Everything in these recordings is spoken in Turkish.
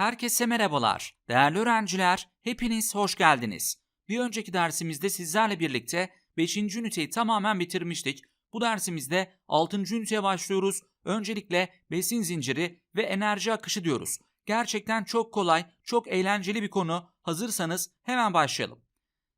Herkese merhabalar. Değerli öğrenciler, hepiniz hoş geldiniz. Bir önceki dersimizde sizlerle birlikte 5. üniteyi tamamen bitirmiştik. Bu dersimizde 6. üniteye başlıyoruz. Öncelikle besin zinciri ve enerji akışı diyoruz. Gerçekten çok kolay, çok eğlenceli bir konu. Hazırsanız hemen başlayalım.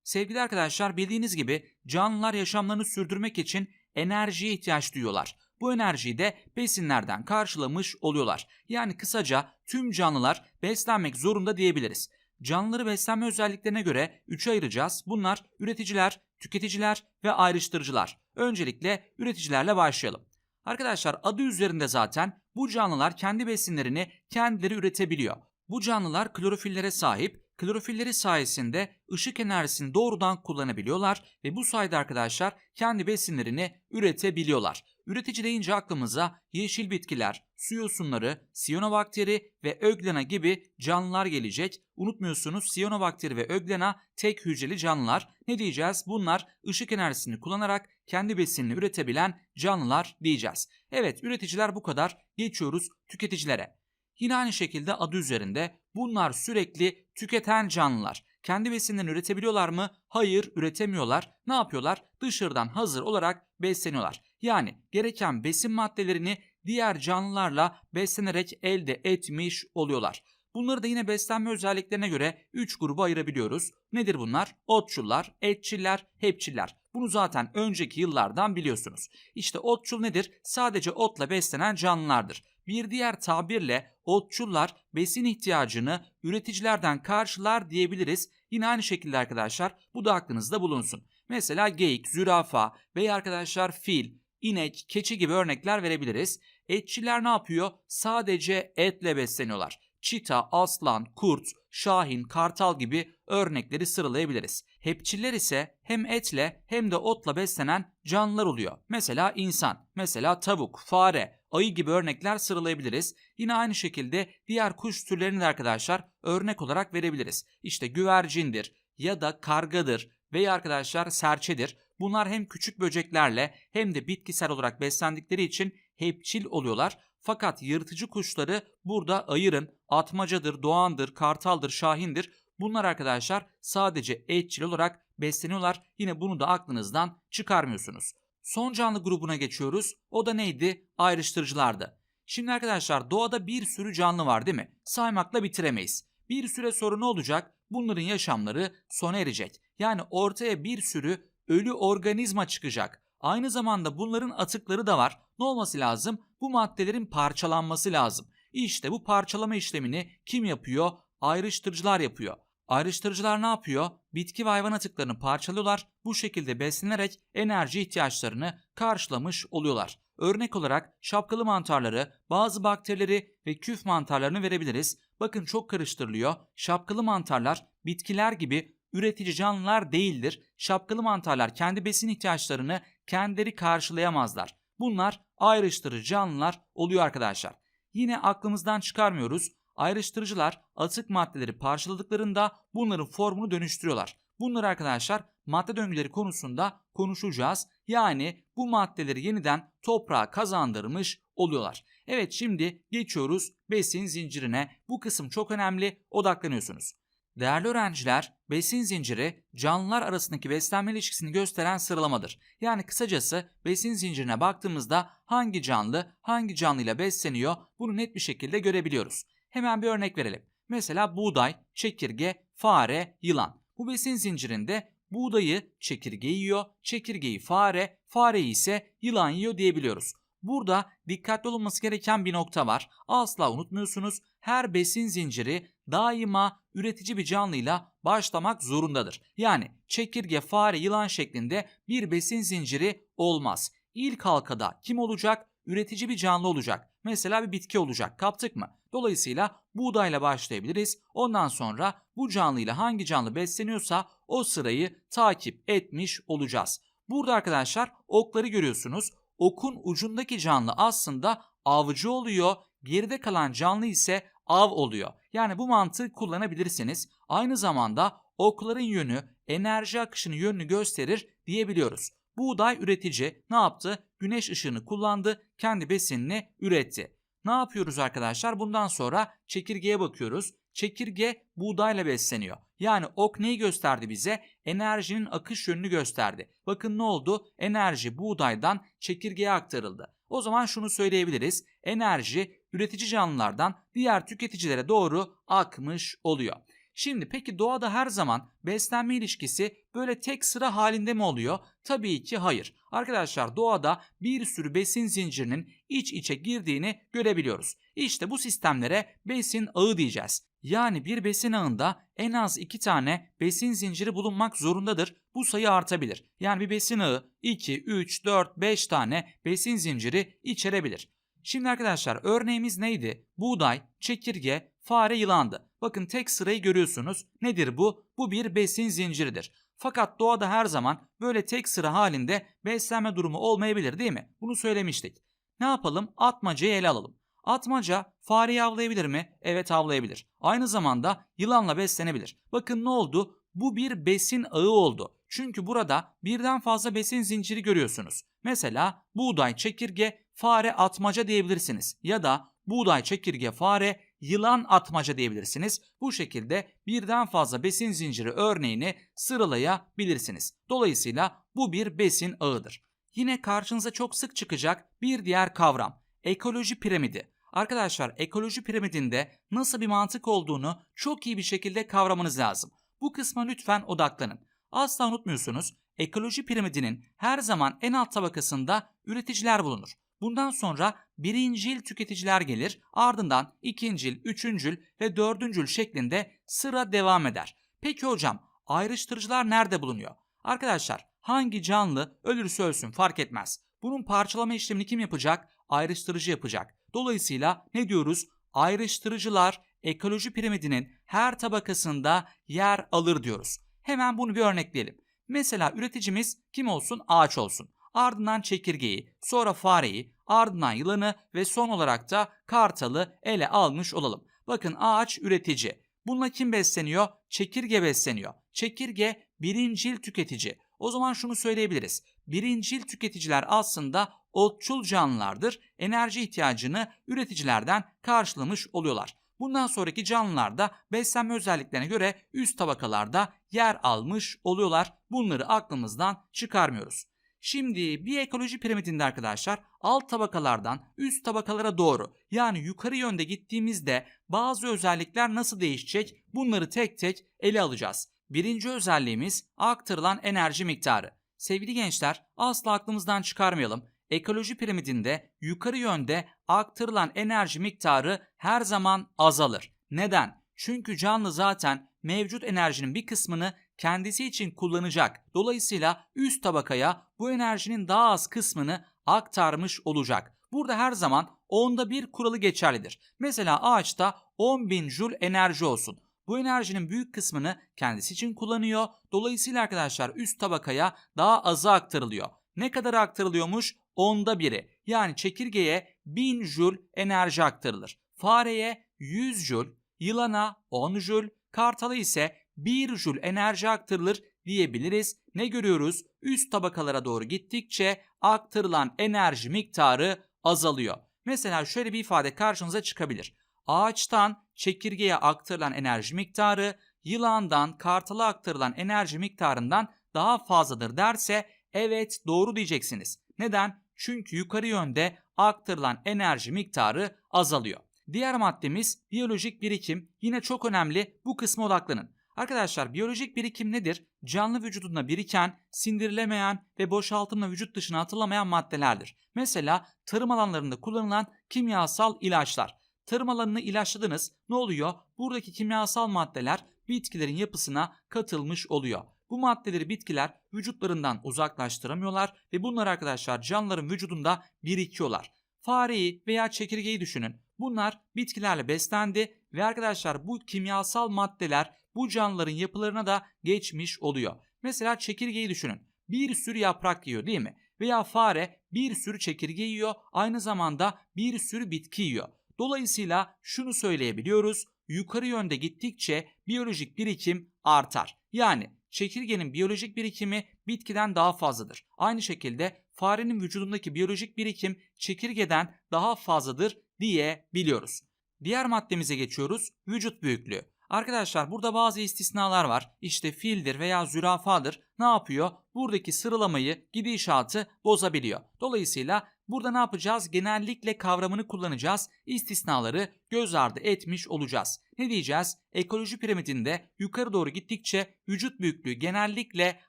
Sevgili arkadaşlar bildiğiniz gibi canlılar yaşamlarını sürdürmek için enerjiye ihtiyaç duyuyorlar. Bu enerjiyi de besinlerden karşılamış oluyorlar. Yani kısaca tüm canlılar beslenmek zorunda diyebiliriz. Canlıları beslenme özelliklerine göre üçe ayıracağız. Bunlar üreticiler, tüketiciler ve ayrıştırıcılar. Öncelikle üreticilerle başlayalım. Arkadaşlar adı üzerinde zaten bu canlılar kendi besinlerini kendileri üretebiliyor. Bu canlılar klorofillere sahip, klorofilleri sayesinde ışık enerjisini doğrudan kullanabiliyorlar ve bu sayede arkadaşlar kendi besinlerini üretebiliyorlar. Üretici deyince aklımıza yeşil bitkiler, su yosunları, siyanobakteri ve öglena gibi canlılar gelecek. Unutmuyorsunuz siyanobakteri ve öglena tek hücreli canlılar. Ne diyeceğiz? Bunlar ışık enerjisini kullanarak kendi besinini üretebilen canlılar diyeceğiz. Evet üreticiler bu kadar. Geçiyoruz tüketicilere. Yine aynı şekilde adı üzerinde bunlar sürekli tüketen canlılar. Kendi besinlerini üretebiliyorlar mı? Hayır, üretemiyorlar. Ne yapıyorlar? Dışarıdan hazır olarak besleniyorlar. Yani gereken besin maddelerini diğer canlılarla beslenerek elde etmiş oluyorlar. Bunları da yine beslenme özelliklerine göre 3 gruba ayırabiliyoruz. Nedir bunlar? Otçullar, etçiller, hepçiller. Bunu zaten önceki yıllardan biliyorsunuz. İşte otçul nedir? Sadece otla beslenen canlılardır. Bir diğer tabirle otçullar besin ihtiyacını üreticilerden karşılar diyebiliriz. Yine aynı şekilde arkadaşlar bu da aklınızda bulunsun. Mesela geyik, zürafa veya arkadaşlar fil, inek, keçi gibi örnekler verebiliriz. Etçiler ne yapıyor? Sadece etle besleniyorlar. Çita, aslan, kurt, şahin, kartal gibi örnekleri sıralayabiliriz. Hepçiller ise hem etle hem de otla beslenen canlılar oluyor. Mesela insan, mesela tavuk, fare, ayı gibi örnekler sıralayabiliriz. Yine aynı şekilde diğer kuş türlerini de arkadaşlar örnek olarak verebiliriz. İşte güvercindir ya da kargadır veya arkadaşlar serçedir. Bunlar hem küçük böceklerle hem de bitkisel olarak beslendikleri için hepçil oluyorlar. Fakat yırtıcı kuşları burada ayırın, atmacadır, doğandır, kartaldır, şahindir. Bunlar arkadaşlar sadece etçil olarak besleniyorlar. Yine bunu da aklınızdan çıkarmıyorsunuz. Son canlı grubuna geçiyoruz. O da neydi? Ayrıştırıcılardı. Şimdi arkadaşlar doğada bir sürü canlı var değil mi? Saymakla bitiremeyiz. Bir süre sonra ne olacak? Bunların yaşamları sona erecek. Yani ortaya bir sürü ölü organizma çıkacak. Aynı zamanda bunların atıkları da var. Ne olması lazım? Bu maddelerin parçalanması lazım. İşte bu parçalama işlemini kim yapıyor? Ayrıştırıcılar yapıyor. Ayrıştırıcılar ne yapıyor? Bitki ve hayvan atıklarını parçalıyorlar. Bu şekilde beslenerek enerji ihtiyaçlarını karşılamış oluyorlar. Örnek olarak şapkalı mantarları, bazı bakterileri ve küf mantarlarını verebiliriz. Bakın çok karıştırılıyor. Şapkalı mantarlar bitkiler gibi üretici canlılar değildir. Şapkalı mantarlar kendi besin ihtiyaçlarını kendileri karşılayamazlar. Bunlar ayrıştırıcı canlılar oluyor arkadaşlar. Yine aklımızdan çıkarmıyoruz. Ayrıştırıcılar atık maddeleri parçaladıklarında bunların formunu dönüştürüyorlar. Bunları arkadaşlar madde döngüleri konusunda konuşacağız. Yani bu maddeleri yeniden toprağa kazandırmış oluyorlar. Evet şimdi geçiyoruz besin zincirine. Bu kısım çok önemli odaklanıyorsunuz. Değerli öğrenciler, besin zinciri canlılar arasındaki beslenme ilişkisini gösteren sıralamadır. Yani kısacası besin zincirine baktığımızda hangi canlı hangi canlıyla besleniyor bunu net bir şekilde görebiliyoruz. Hemen bir örnek verelim. Mesela buğday, çekirge, fare, yılan. Bu besin zincirinde buğdayı çekirge yiyor, çekirgeyi fare, fareyi ise yılan yiyor diyebiliyoruz. Burada dikkatli olunması gereken bir nokta var. Asla unutmuyorsunuz. Her besin zinciri daima üretici bir canlıyla başlamak zorundadır. Yani çekirge, fare, yılan şeklinde bir besin zinciri olmaz. İlk halkada kim olacak? Üretici bir canlı olacak. Mesela bir bitki olacak. Kaptık mı? Dolayısıyla buğdayla başlayabiliriz. Ondan sonra bu canlıyla hangi canlı besleniyorsa o sırayı takip etmiş olacağız. Burada arkadaşlar okları görüyorsunuz. Okun ucundaki canlı aslında avcı oluyor. Geride kalan canlı ise av oluyor. Yani bu mantığı kullanabilirsiniz. Aynı zamanda okların yönü enerji akışının yönünü gösterir diyebiliyoruz. Buğday üretici ne yaptı? Güneş ışığını kullandı, kendi besinini üretti. Ne yapıyoruz arkadaşlar? Bundan sonra çekirgeye bakıyoruz. Çekirge buğdayla besleniyor. Yani ok neyi gösterdi bize? Enerjinin akış yönünü gösterdi. Bakın ne oldu? Enerji buğdaydan çekirgeye aktarıldı. O zaman şunu söyleyebiliriz. Enerji üretici canlılardan diğer tüketicilere doğru akmış oluyor. Şimdi peki doğada her zaman beslenme ilişkisi böyle tek sıra halinde mi oluyor? Tabii ki hayır. Arkadaşlar doğada bir sürü besin zincirinin iç içe girdiğini görebiliyoruz. İşte bu sistemlere besin ağı diyeceğiz. Yani bir besin ağında en az iki tane besin zinciri bulunmak zorundadır. Bu sayı artabilir. Yani bir besin ağı 2, 3, 4, 5 tane besin zinciri içerebilir. Şimdi arkadaşlar örneğimiz neydi? Buğday, çekirge, fare, yılandı. Bakın tek sırayı görüyorsunuz. Nedir bu? Bu bir besin zinciridir. Fakat doğada her zaman böyle tek sıra halinde beslenme durumu olmayabilir değil mi? Bunu söylemiştik. Ne yapalım? Atmacayı ele alalım. Atmaca fareyi avlayabilir mi? Evet avlayabilir. Aynı zamanda yılanla beslenebilir. Bakın ne oldu? Bu bir besin ağı oldu. Çünkü burada birden fazla besin zinciri görüyorsunuz. Mesela buğday, çekirge, fare, atmaca diyebilirsiniz. Ya da buğday, çekirge, fare, yılan atmaca diyebilirsiniz. Bu şekilde birden fazla besin zinciri örneğini sıralayabilirsiniz. Dolayısıyla bu bir besin ağıdır. Yine karşınıza çok sık çıkacak bir diğer kavram ekoloji piramidi. Arkadaşlar ekoloji piramidinde nasıl bir mantık olduğunu çok iyi bir şekilde kavramanız lazım. Bu kısma lütfen odaklanın. Asla unutmuyorsunuz ekoloji piramidinin her zaman en alt tabakasında üreticiler bulunur. Bundan sonra birincil tüketiciler gelir, ardından ikincil, üçüncül ve dördüncül şeklinde sıra devam eder. Peki hocam ayrıştırıcılar nerede bulunuyor? Arkadaşlar hangi canlı ölürse ölsün fark etmez. Bunun parçalama işlemini kim yapacak? Ayrıştırıcı yapacak. Dolayısıyla ne diyoruz? Ayrıştırıcılar ekoloji piramidinin her tabakasında yer alır diyoruz. Hemen bunu bir örnekleyelim. Mesela üreticimiz kim olsun? Ağaç olsun. Ardından çekirgeyi, sonra fareyi, ardından yılanı ve son olarak da kartalı ele almış olalım. Bakın ağaç üretici. Bununla kim besleniyor? Çekirge besleniyor. Çekirge birincil tüketici. O zaman şunu söyleyebiliriz. Birincil tüketiciler aslında otçul canlılardır. Enerji ihtiyacını üreticilerden karşılamış oluyorlar. Bundan sonraki canlılar da beslenme özelliklerine göre üst tabakalarda yer almış oluyorlar. Bunları aklımızdan çıkarmıyoruz. Şimdi bir ekoloji piramidinde arkadaşlar alt tabakalardan üst tabakalara doğru yani yukarı yönde gittiğimizde bazı özellikler nasıl değişecek bunları tek tek ele alacağız. Birinci özelliğimiz aktarılan enerji miktarı. Sevgili gençler asla aklımızdan çıkarmayalım. Ekoloji piramidinde yukarı yönde aktarılan enerji miktarı her zaman azalır. Neden? Çünkü canlı zaten mevcut enerjinin bir kısmını kendisi için kullanacak. Dolayısıyla üst tabakaya bu enerjinin daha az kısmını aktarmış olacak. Burada her zaman onda bir kuralı geçerlidir. Mesela ağaçta 10.000 joule enerji olsun. Bu enerjinin büyük kısmını kendisi için kullanıyor. Dolayısıyla arkadaşlar üst tabakaya daha azı aktarılıyor. Ne kadar aktarılıyormuş? Onda biri. Yani çekirgeye 1000 joule enerji aktarılır. Fareye 100 joule, yılana 10 joule, kartala ise 1 joule enerji aktarılır diyebiliriz. Ne görüyoruz? Üst tabakalara doğru gittikçe aktarılan enerji miktarı azalıyor. Mesela şöyle bir ifade karşınıza çıkabilir. Ağaçtan çekirgeye aktarılan enerji miktarı yılandan kartala aktarılan enerji miktarından daha fazladır derse evet doğru diyeceksiniz. Neden? Çünkü yukarı yönde aktarılan enerji miktarı azalıyor. Diğer maddemiz biyolojik birikim. Yine çok önemli bu kısma odaklanın. Arkadaşlar biyolojik birikim nedir? Canlı vücudunda biriken, sindirilemeyen ve boşaltımla vücut dışına atılamayan maddelerdir. Mesela tarım alanlarında kullanılan kimyasal ilaçlar. Tarım alanını ilaçladınız. Ne oluyor? Buradaki kimyasal maddeler bitkilerin yapısına katılmış oluyor. Bu maddeleri bitkiler vücutlarından uzaklaştıramıyorlar ve bunlar arkadaşlar canlıların vücudunda birikiyorlar. Fareyi veya çekirgeyi düşünün. Bunlar bitkilerle beslendi ve arkadaşlar bu kimyasal maddeler bu canlıların yapılarına da geçmiş oluyor. Mesela çekirgeyi düşünün. Bir sürü yaprak yiyor değil mi? Veya fare bir sürü çekirge yiyor, aynı zamanda bir sürü bitki yiyor. Dolayısıyla şunu söyleyebiliyoruz. Yukarı yönde gittikçe biyolojik birikim artar. Yani çekirgenin biyolojik birikimi bitkiden daha fazladır. Aynı şekilde farenin vücudundaki biyolojik birikim çekirgeden daha fazladır diyebiliyoruz. Diğer maddemize geçiyoruz. Vücut büyüklüğü. Arkadaşlar burada bazı istisnalar var. İşte fildir veya zürafadır. Ne yapıyor? Buradaki sıralamayı, gidişatı bozabiliyor. Dolayısıyla burada ne yapacağız? Genellikle kavramını kullanacağız. İstisnaları göz ardı etmiş olacağız. Ne diyeceğiz? Ekoloji piramidinde yukarı doğru gittikçe vücut büyüklüğü genellikle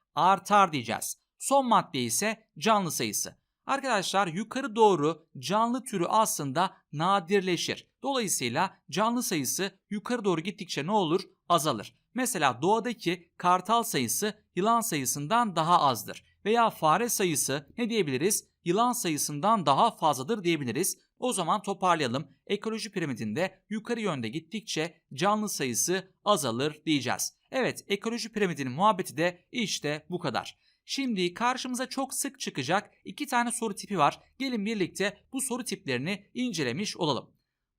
artar diyeceğiz. Son madde ise canlı sayısı. Arkadaşlar yukarı doğru canlı türü aslında nadirleşir. Dolayısıyla canlı sayısı yukarı doğru gittikçe ne olur? Azalır. Mesela doğadaki kartal sayısı yılan sayısından daha azdır. Veya fare sayısı ne diyebiliriz? Yılan sayısından daha fazladır diyebiliriz. O zaman toparlayalım. Ekoloji piramidinde yukarı yönde gittikçe canlı sayısı azalır diyeceğiz. Evet ekoloji piramidinin muhabbeti de işte bu kadar. Şimdi karşımıza çok sık çıkacak iki tane soru tipi var. Gelin birlikte bu soru tiplerini incelemiş olalım.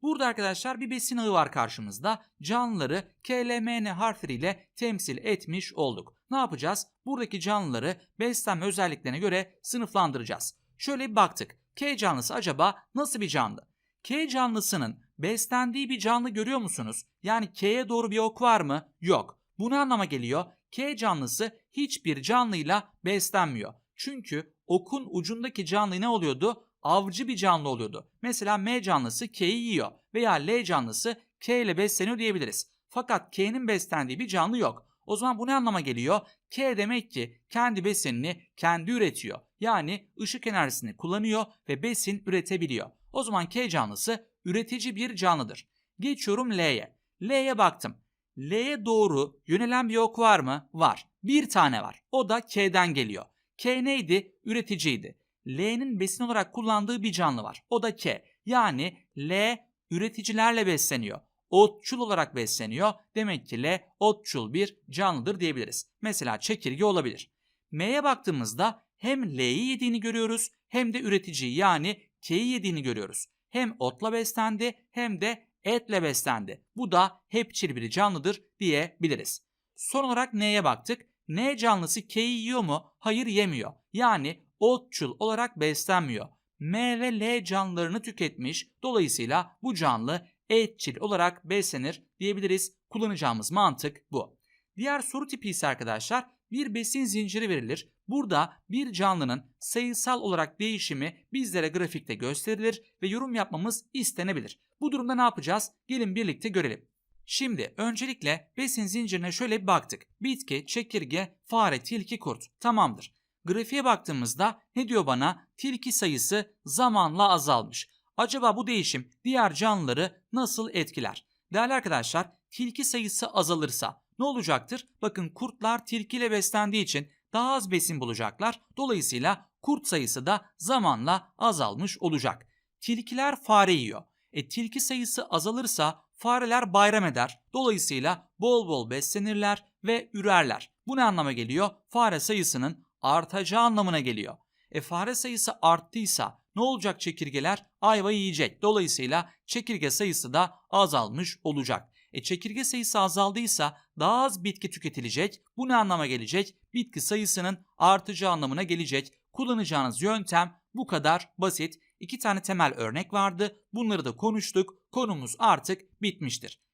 Burada arkadaşlar bir besin ağı var karşımızda. Canlıları KLMN harfleriyle temsil etmiş olduk. Ne yapacağız? Buradaki canlıları beslenme özelliklerine göre sınıflandıracağız. Şöyle bir baktık. K canlısı acaba nasıl bir canlı? K canlısının beslendiği bir canlı görüyor musunuz? Yani K'ye doğru bir ok var mı? Yok. Bu ne anlama geliyor? K canlısı hiçbir canlıyla beslenmiyor. Çünkü okun ucundaki canlı ne oluyordu? Avcı bir canlı oluyordu. Mesela M canlısı K'yi yiyor veya L canlısı K ile besleniyor diyebiliriz. Fakat K'nin beslendiği bir canlı yok. O zaman bu ne anlama geliyor? K demek ki kendi besinini kendi üretiyor. Yani ışık enerjisini kullanıyor ve besin üretebiliyor. O zaman K canlısı üretici bir canlıdır. Geçiyorum L'ye. L'ye baktım. L'ye doğru yönelen bir ok var mı? Var. Bir tane var. O da K'den geliyor. K neydi? Üreticiydi. L'nin besin olarak kullandığı bir canlı var. O da K. Yani L üreticilerle besleniyor. Otçul olarak besleniyor. Demek ki L otçul bir canlıdır diyebiliriz. Mesela çekirge olabilir. M'ye baktığımızda hem L'yi yediğini görüyoruz hem de üreticiyi yani K'yi yediğini görüyoruz. Hem otla beslendi hem de etle beslendi. Bu da hepçil bir canlıdır diyebiliriz. Son olarak N'ye baktık. N canlısı K'yi yiyor mu? Hayır yemiyor. Yani otçul olarak beslenmiyor. M ve L canlılarını tüketmiş. Dolayısıyla bu canlı etçil olarak beslenir diyebiliriz. Kullanacağımız mantık bu. Diğer soru tipi ise arkadaşlar bir besin zinciri verilir. Burada bir canlının sayısal olarak değişimi bizlere grafikte gösterilir ve yorum yapmamız istenebilir. Bu durumda ne yapacağız? Gelin birlikte görelim. Şimdi öncelikle besin zincirine şöyle bir baktık. Bitki, çekirge, fare, tilki, kurt. Tamamdır. Grafiğe baktığımızda ne diyor bana? Tilki sayısı zamanla azalmış. Acaba bu değişim diğer canlıları nasıl etkiler? Değerli arkadaşlar, tilki sayısı azalırsa ne olacaktır? Bakın kurtlar tilkiyle beslendiği için daha az besin bulacaklar. Dolayısıyla kurt sayısı da zamanla azalmış olacak. Tilkiler fare yiyor. E tilki sayısı azalırsa fareler bayram eder. Dolayısıyla bol bol beslenirler ve ürerler. Bu ne anlama geliyor? Fare sayısının artacağı anlamına geliyor. E fare sayısı arttıysa ne olacak çekirgeler? Ayva yiyecek. Dolayısıyla çekirge sayısı da azalmış olacak. E çekirge sayısı azaldıysa daha az bitki tüketilecek. Bu ne anlama gelecek? Bitki sayısının artacağı anlamına gelecek. Kullanacağınız yöntem bu kadar basit. İki tane temel örnek vardı. Bunları da konuştuk. Konumuz artık bitmiştir.